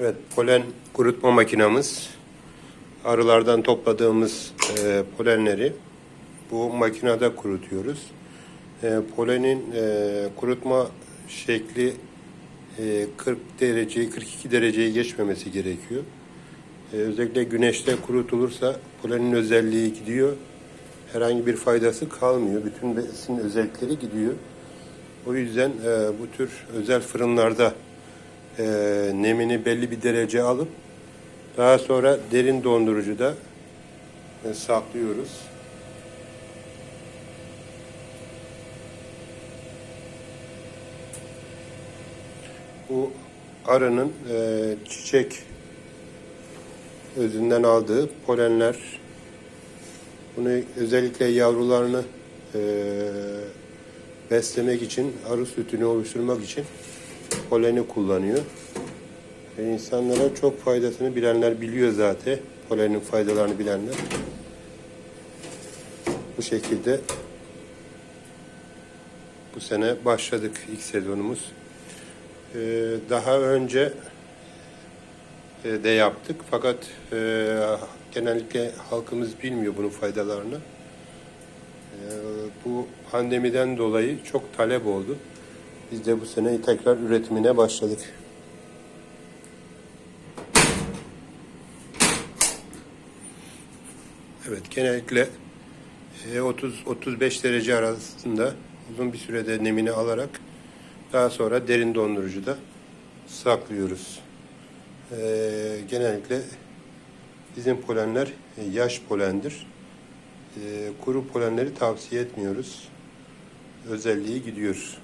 Evet, polen kurutma makinamız. Arılardan topladığımız e, polenleri bu makinede kurutuyoruz. E, polenin e, kurutma şekli e, 40 dereceyi, 42 dereceyi geçmemesi gerekiyor. E, özellikle güneşte kurutulursa polenin özelliği gidiyor. Herhangi bir faydası kalmıyor. Bütün besin özellikleri gidiyor. O yüzden e, bu tür özel fırınlarda e, nemini belli bir derece alıp daha sonra derin dondurucuda e, saklıyoruz. Bu arının e, çiçek özünden aldığı polenler bunu özellikle yavrularını e, beslemek için, arı sütünü oluşturmak için poleni kullanıyor. Ve insanlara çok faydasını bilenler biliyor zaten. Polenin faydalarını bilenler. Bu şekilde bu sene başladık ilk sezonumuz. Ee, daha önce e, de yaptık fakat e, genellikle halkımız bilmiyor bunun faydalarını. Ee, bu pandemiden dolayı çok talep oldu. Biz de bu sene tekrar üretimine başladık. Evet, genellikle 30-35 derece arasında uzun bir sürede nemini alarak daha sonra derin dondurucuda saklıyoruz. Ee, genellikle bizim polenler e, yaş polendir. Ee, kuru polenleri tavsiye etmiyoruz. Özelliği gidiyor.